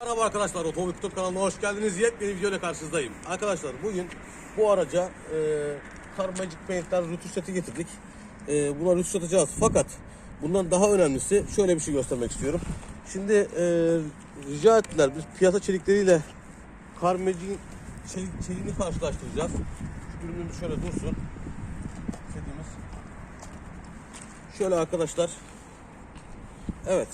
Merhaba arkadaşlar, Otomobil Kutu kanalına hoş geldiniz. Yepyeni videoyla karşınızdayım. Arkadaşlar bugün bu araca e, Car Magic Paint'ler rütuş seti getirdik. E, buna rütuş atacağız. Fakat bundan daha önemlisi şöyle bir şey göstermek istiyorum. Şimdi e, rica ettiler biz piyasa çelikleriyle Car Magic'in çelik, çeliğini karşılaştıracağız. Şu ürünümüz şöyle dursun. Setimiz. Şöyle arkadaşlar. Evet.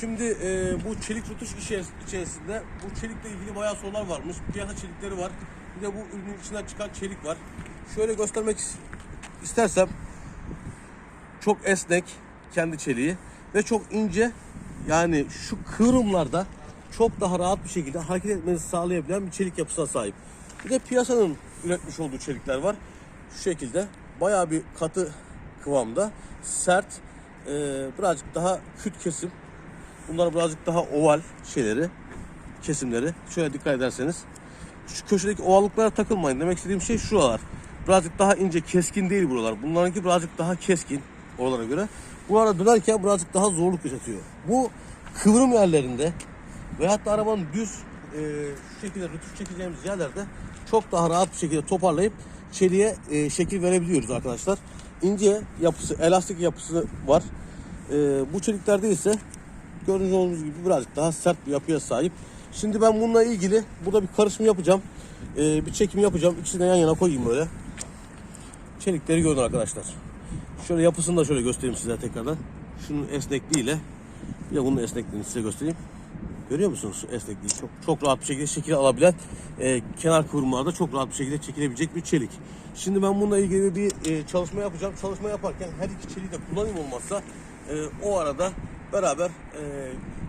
Şimdi e, bu çelik tutuş işi içerisinde bu çelikle ilgili bayağı sorular varmış. Piyasa çelikleri var. Bir de bu ürünün içinden çıkan çelik var. Şöyle göstermek is- istersem çok esnek kendi çeliği ve çok ince yani şu kıvrımlarda çok daha rahat bir şekilde hareket etmenizi sağlayabilen bir çelik yapısına sahip. Bir de piyasanın üretmiş olduğu çelikler var. Şu şekilde bayağı bir katı kıvamda sert e, birazcık daha küt kesim Bunlar birazcık daha oval şeyleri, kesimleri. Şöyle dikkat ederseniz. Şu köşedeki ovallıklara takılmayın. Demek istediğim şey şuralar. Birazcık daha ince, keskin değil buralar. Bunlarınki birazcık daha keskin oralara göre. Buralara dönerken birazcık daha zorluk yaşatıyor. Bu kıvrım yerlerinde veyahut da arabanın düz e, şu şekilde rütüş çekeceğimiz yerlerde çok daha rahat bir şekilde toparlayıp çeliğe e, şekil verebiliyoruz arkadaşlar. İnce yapısı, elastik yapısı var. E, bu çeliklerde ise Gördüğünüz olduğunuz gibi birazcık daha sert bir yapıya sahip. Şimdi ben bununla ilgili burada bir karışım yapacağım. Ee, bir çekim yapacağım. İkisini yan yana koyayım böyle. Çelikleri görün arkadaşlar. Şöyle yapısını da şöyle göstereyim size tekrardan. Şunun esnekliğiyle bir de bunun esnekliğini size göstereyim. Görüyor musunuz esnekliği? Çok çok rahat bir şekilde şekil alabilen e, kenar kıvrımlarda çok rahat bir şekilde çekilebilecek bir çelik. Şimdi ben bununla ilgili bir e, çalışma yapacağım. Çalışma yaparken her iki çeliği de kullanayım olmazsa e, o arada beraber e,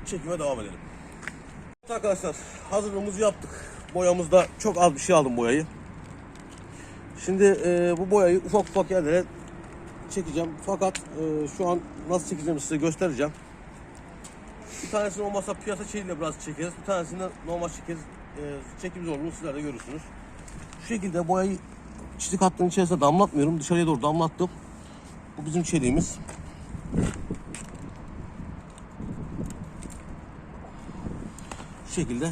çekime devam edelim. Evet arkadaşlar hazırlığımızı yaptık. Boyamızda çok az bir şey aldım boyayı. Şimdi e, bu boyayı ufak ufak yerlere çekeceğim. Fakat e, şu an nasıl çekeceğimi size göstereceğim. Bir tanesini olmazsa piyasa çeliğiyle biraz çekeriz. Bir tanesini normal çekeriz. E, çekim zorluğunu sizler de görürsünüz. Şu şekilde boyayı çizik hattının içerisine damlatmıyorum. Dışarıya doğru damlattım. Bu bizim çeliğimiz. Şekilde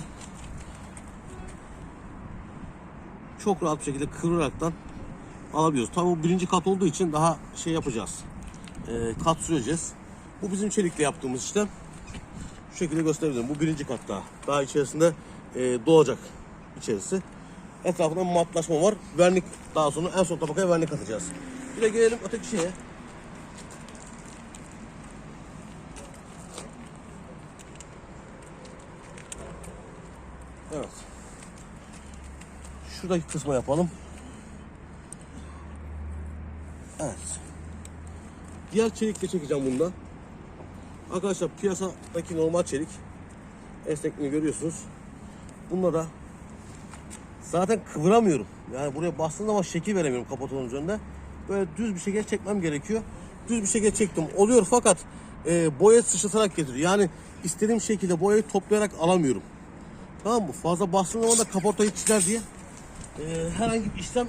çok rahat bir şekilde kıvıraraktan alabiliyoruz. Tabii bu birinci kat olduğu için daha şey yapacağız. Ee, kat süreceğiz. Bu bizim çelikle yaptığımız işlem. Şu şekilde gösterebilirim. Bu birinci kat daha. Daha içerisinde e, doğacak içerisi. Etrafında matlaşma var. Vernik daha sonra en son tabakaya vernik atacağız. Bir de gelelim öteki şeye. Evet. Şuradaki kısmı yapalım. Evet. Diğer çelikle çekeceğim bundan. Arkadaşlar piyasadaki normal çelik esnekliğini görüyorsunuz. Bunda da zaten kıvıramıyorum. Yani buraya bastığım zaman şekil veremiyorum kapatonun üzerinde. Böyle düz bir şekilde çekmem gerekiyor. Düz bir şekilde çektim. Oluyor fakat e, boya sıçratarak getiriyor. Yani istediğim şekilde boyayı toplayarak alamıyorum. Tamam mı? Fazla bastığım zaman da kaportayı çizer diye e, herhangi bir işlem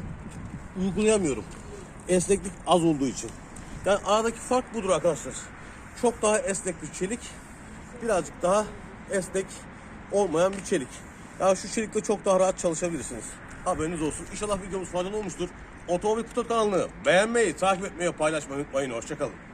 uygulayamıyorum. Esneklik az olduğu için. Yani aradaki fark budur arkadaşlar. Çok daha esnek bir çelik. Birazcık daha esnek olmayan bir çelik. Yani şu çelikle çok daha rahat çalışabilirsiniz. Haberiniz olsun. İnşallah videomuz faydalı olmuştur. Otomobil Kutu kanalını beğenmeyi, takip etmeyi, paylaşmayı unutmayın. Hoşçakalın.